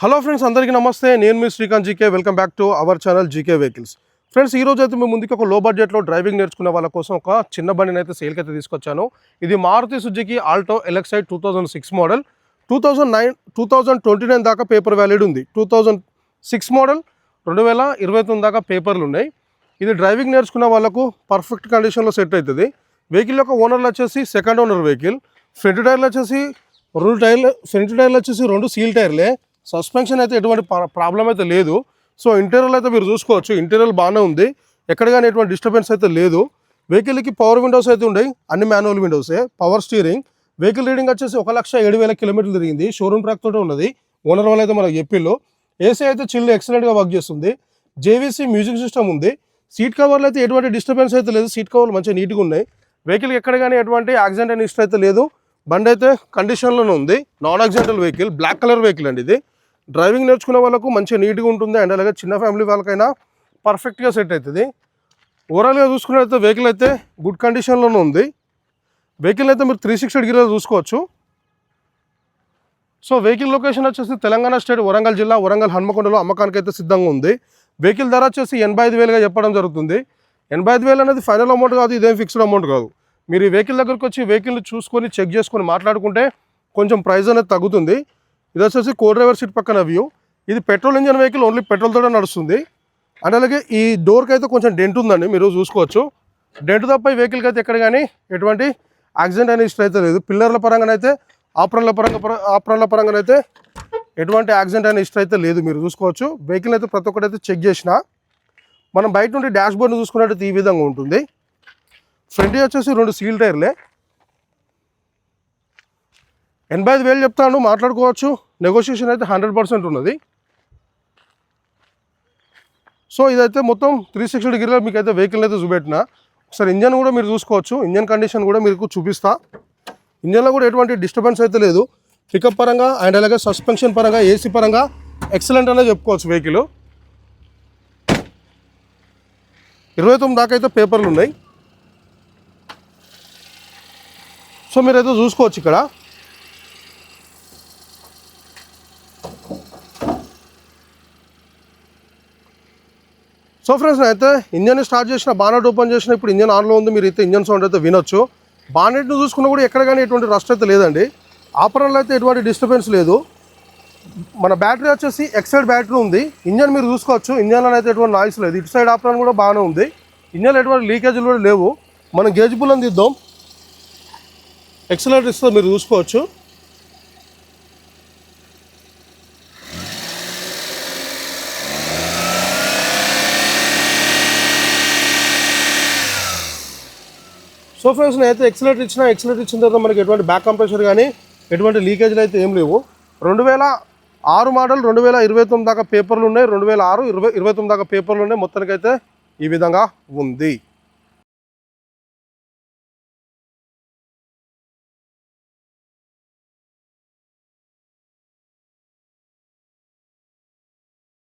Hello friends అందరికీ నమస్తే. నేను మీ Srikanth GK. Welcome back to our channel GK vehicles friends ఈ రోజు అయితే మేము ముందుకు ఒక లో బడ్జెట్లో డ్రైవింగ్ నేర్చుకునే వాళ్ళ కోసం ఒక చిన్న బండిని అయితే సేల్కి అయితే తీసుకొచ్చాను. ఇది Maruti Suzuki Alto ఎలక్సైడ్ two thousand six model two thousand nine two thousand twenty nine దాకా పేపర్ వ్యాలిడ్ ఉంది. టూ థౌజండ్ సిక్స్ మోడల్ రెండు వేల ఇరవై తొమ్మిది దాకా పేపర్లు ఉన్నాయి. ఇది డ్రైవింగ్ నేర్చుకున్న వాళ్ళకు పర్ఫెక్ట్ కండిషన్లో సెట్ అవుతుంది. వెహికల్ యొక్క ఓనర్లు వచ్చేసి సెకండ్ ఓనర్ వెహికల్ ఫ్రంట్ టైర్లు వచ్చేసి రెండు టైర్లు ఫ్రంట్ టైర్లు వచ్చేసి రెండు సీల్ టైర్లే సస్పెన్షన్ అయితే ఎటువంటి ప్రాబ్లం అయితే లేదు. సో ఇంటీరియల్ అయితే మీరు చూసుకోవచ్చు. ఇంటీరియల్ బాగానే ఉంది. ఎక్కడ కానీ ఎటువంటి డిస్టర్బెన్స్ అయితే లేదు. వెహికల్కి పవర్ విండోస్ అయితే ఉన్నాయి అన్ని మాన్యువల్ విండోసే పవర్ స్టీరింగ్ వెహికల్ రీడింగ్ వచ్చేసి ఒక లక్ష ఏడు వేల కిలోమీటర్లు తిరిగింది. షోరూమ్ ట్రాక్ తోటి ఉన్నది. ఓనర్ వాళ్ళు అయితే మనకు చెప్పిళ్ళు. ఏసీ అయితే చిల్లు ఎక్సలెంట్గా వర్క్ చేస్తుంది. జేవీసీ మ్యూజిక్ సిస్టమ్ ఉంది. సీట్ కవర్లు అయితే ఎటువంటి డిస్టర్బెన్స్ అయితే లేదు. సీట్ కవర్లు మంచిగా నీట్గా ఉన్నాయి. వెహికల్కి ఎక్కడ కానీ ఎటువంటి యాక్సిడెంట్ అని ఇష్టం అయితే లేదు. బండి అయితే కండిషన్లోనే ఉంది. Non accidental vehicle black colour vehicle అండి ఇది. డ్రైవింగ్ నేర్చుకునే వాళ్ళకు మంచిగా నీట్గా ఉంటుంది అండ్ అలాగే చిన్న ఫ్యామిలీ వాళ్ళకైనా పర్ఫెక్ట్గా సెట్ అవుతుంది ఓవరాల్గా చూసుకున్నట్లయితే వెహికల్ అయితే గుడ్ కండిషన్లోనే ఉంది. వెహికల్ అయితే మీరు త్రీ సిక్స్టీ డిగ్రీలో చూసుకోవచ్చు. సో వెహికల్ లొకేషన్ వచ్చేసి తెలంగాణ స్టేట్ వరంగల్ జిల్లా వరంగల్ హన్మకొండలో అమ్మకానికి అయితే సిద్ధంగా ఉంది. వెహికల్ ధర వచ్చేసి ఎనభై ఐదు వేలుగా చెప్పడం జరుగుతుంది. ఎనభై ఐదు వేలు అనేది ఫైనల్ అమౌంట్ కాదు ఇదేం ఫిక్స్డ్ అమౌంట్ కాదు. మీరు ఈ వెహికల్ దగ్గరకు వచ్చి వెహికల్ని చూసుకొని చెక్ చేసుకొని మాట్లాడుకుంటే కొంచెం ప్రైస్ అనేది తగ్గుతుంది. ఇది వచ్చేసి కో డ్రైవర్ సీట్ పక్కన వ్యూ. ఇది పెట్రోల్ ఇంజన్ వెహికల్ ఓన్లీ పెట్రోల్తోనే నడుస్తుంది. అండ్ అలాగే ఈ డోర్కి అయితే కొంచెం డెంట్ ఉందండి మీరు చూసుకోవచ్చు. డెంట్ తప్ప ఈ వెహికల్కి అయితే ఎక్కడ కానీ ఎటువంటి యాక్సిడెంట్ అనే హిస్టరీ అయితే లేదు. పిల్లర్ల పరంగానైతే ఆపరణల పరంగా పర- పరంగానైతే ఎటువంటి యాక్సిడెంట్ అనే హిస్టరీ అయితే లేదు మీరు చూసుకోవచ్చు. వెహికల్ అయితే ప్రతి ఒక్కటి అయితే చెక్ చేసిన. మనం బయట నుండి డాష్ బోర్డ్ని చూసుకున్నట్టయితే ఈ విధంగా ఉంటుంది. ఫ్రంట్ వచ్చేసి రెండు సీల్ టైర్లే. ఎనభై ఐదు వేలు చెప్తాను మాట్లాడుకోవచ్చు. నెగోషియేషన్ అయితే హండ్రెడ్ పర్సెంట్ ఉన్నది. సో ఇదైతే మొత్తం త్రీ సిక్స్టీ డిగ్రీలో మీకు అయితే వెహికల్ అయితే చూపెట్టిన. ఒకసారి ఇంజన్ కూడా మీరు చూసుకోవచ్చు. ఇంజన్ కండిషన్ కూడా మీకు చూపిస్తా. ఇంజన్లో కూడా ఎటువంటి డిస్టర్బెన్స్ అయితే లేదు. పికప్ పరంగా అండ్ అలాగే సస్పెన్షన్ పరంగా ఏసీ పరంగా ఎక్సలెంట్ అనేది చెప్పుకోవచ్చు వెహికల్ ఇరవై తొమ్మిది దాకా అయితే పేపర్లు ఉన్నాయి. సో మీరైతే చూసుకోవచ్చు ఇక్కడ. సో ఫ్రెండ్స్ అయితే ఇంజన్ స్టార్ట్ చేసిన బానెట్ ఓపెన్ చేసిన ఇప్పుడు ఇంజన్ ఆన్లో ఉంది. మీరు అయితే ఇంజన్ సౌండ్ అయితే వినొచ్చు. బానెట్ను చూసుకున్నా కూడా ఎక్కడ కానీ ఎటువంటి రస్ట్ అయితే లేదండి. ఆపరణలో అయితే ఎటువంటి డిస్టర్బెన్స్ లేదు. మన బ్యాటరీ వచ్చేసి ఎక్సైడ్ బ్యాటరీ ఉంది. ఇంజన్ మీరు చూసుకోవచ్చు. ఇంజన్లో అయితే ఎటువంటి నాయిస్ లేదు. ఇటు సైడ్ ఆపరణ కూడా బాగానే ఉంది. ఇంజన్లో ఎటువంటి లీకేజీలు కూడా లేవు. మనం గేజ్ బుల్లని దిద్దాం ఎక్సలెంట్ ఇస్తుంది మీరు చూసుకోవచ్చు. సో ఫ్రెండ్స్ అయితే ఎక్సలేటర్ ఇచ్చిన ఎక్సలేటర్ ఇచ్చిన తర్వాత మనకి ఎటువంటి బ్యాక్ కంప్రెషర్ కానీ ఎటువంటి లీకేజ్లు అయితే ఏం లేవు. రెండు వేల ఆరు మోడల్ రెండు వేల ఇరవై తొమ్మిది దాకా పేపర్లు ఉన్నాయి. రెండు వేల ఆరు ఇరవై ఇరవై తొమ్మిది దాకా పేపర్లు ఉన్నాయి. మొత్తానికైతే ఈ విధంగా ఉంది.